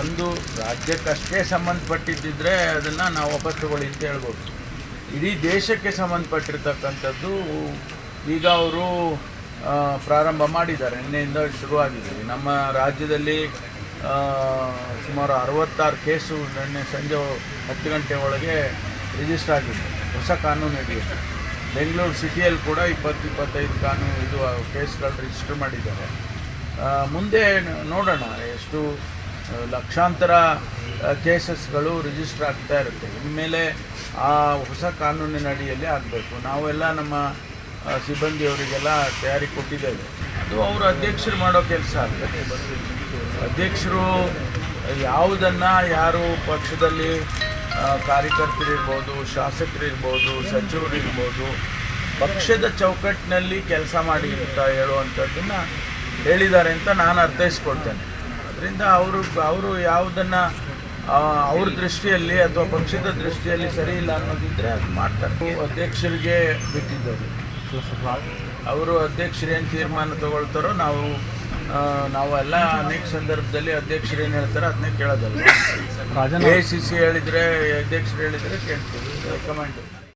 ಒಂದು ರಾಜ್ಯಕ್ಕಷ್ಟೇ ಸಂಬಂಧಪಟ್ಟಿದ್ದಿದ್ರೆ ಅದನ್ನು ನಾವು ವಾಪಸ್ ಅಂತ ಹೇಳ್ಬೋದು. ಇಡೀ ದೇಶಕ್ಕೆ ಸಂಬಂಧಪಟ್ಟಿರ್ತಕ್ಕಂಥದ್ದು ಈಗ ಅವರು ಪ್ರಾರಂಭ ಮಾಡಿದ್ದಾರೆ, ನಿನ್ನೆಯಿಂದ ಶುರುವಾಗಿದೆ. ನಮ್ಮ ರಾಜ್ಯದಲ್ಲಿ ಸುಮಾರು ಅರವತ್ತಾರು ಕೇಸು ನಿನ್ನೆ ಸಂಜೆ ಹತ್ತು ಗಂಟೆ ಒಳಗೆ ರಿಜಿಸ್ಟರ್ ಆಗಿದೆ. ಹೊಸ ಕಾನೂನು ನಡೆಯುತ್ತೆ ಬೆಂಗಳೂರು ಸಿಟಿಯಲ್ಲಿ ಕೂಡ ಇಪ್ಪತ್ತು, ಇಪ್ಪತ್ತೈದು ಕಾನೂನು ಇದು ಕೇಸ್ಗಳು ರಿಜಿಸ್ಟರ್ ಮಾಡಿದ್ದಾರೆ. ಮುಂದೆ ನೋಡೋಣ. ಎಷ್ಟು ಲಕ್ಷಾಂತರ ಕೇಸಸ್ಗಳು ರಿಜಿಸ್ಟರ್ ಆಗ್ತಾ ಇರುತ್ತೆ. ಇನ್ಮೇಲೆ ಆ ಹೊಸ ಕಾನೂನಿನ ಅಡಿಯಲ್ಲಿ ಆಗಬೇಕು. ನಾವೆಲ್ಲ ನಮ್ಮ ಸಿಬ್ಬಂದಿಯವರಿಗೆಲ್ಲ ತಯಾರಿ ಕೊಟ್ಟಿದ್ದೇವೆ. ಅದು ಅವರು ಅಧ್ಯಕ್ಷರು ಮಾಡೋ ಕೆಲಸ ಆಗ್ತದೆ. ಅಧ್ಯಕ್ಷರು ಯಾವುದನ್ನು ಯಾರು ಪಕ್ಷದಲ್ಲಿ ಕಾರ್ಯಕರ್ತರಿರ್ಬೋದು, ಶಾಸಕರಿರ್ಬೋದು, ಸಚಿವರಿರ್ಬೋದು, ಪಕ್ಷದ ಚೌಕಟ್ಟಿನಲ್ಲಿ ಕೆಲಸ ಮಾಡಿ ಅಂತ ಹೇಳುವಂಥದ್ದನ್ನು ಹೇಳಿದ್ದಾರೆ ಅಂತ ನಾನು ಅರ್ಥೈಸ್ಕೊಳ್ತೇನೆ. ಅದರಿಂದ ಅವರು ಅವರು ಯಾವುದನ್ನು ಅವ್ರ ದೃಷ್ಟಿಯಲ್ಲಿ ಅಥವಾ ಪಕ್ಷದ ದೃಷ್ಟಿಯಲ್ಲಿ ಸರಿ ಇಲ್ಲ ಅನ್ನೋದಿದ್ರೆ ಅದು ಮಾಡ್ತಾರೆ. ಅಧ್ಯಕ್ಷರಿಗೆ ಬಿಟ್ಟಿದ್ದವರು. ಅವರು ಅಧ್ಯಕ್ಷರೇನು ಏನು ತೀರ್ಮಾನ ತಗೊಳ್ತಾರೋ ನಾವು ನಾವೆಲ್ಲ ನಾವು ಎಲ್ಲ ಅನೇಕ ಸಂದರ್ಭದಲ್ಲಿ ಅಧ್ಯಕ್ಷರು ಏನು ಹೇಳ್ತಾರೋ ಅದನ್ನೇ ಕೇಳೋದಲ್ಲ ಎ ಸಿ ಸಿ ಹೇಳಿದರೆ ಅಧ್ಯಕ್ಷರು ಹೇಳಿದರೆ ಕೇಳ್ತೀವಿ. ಕಮಾಂಡ್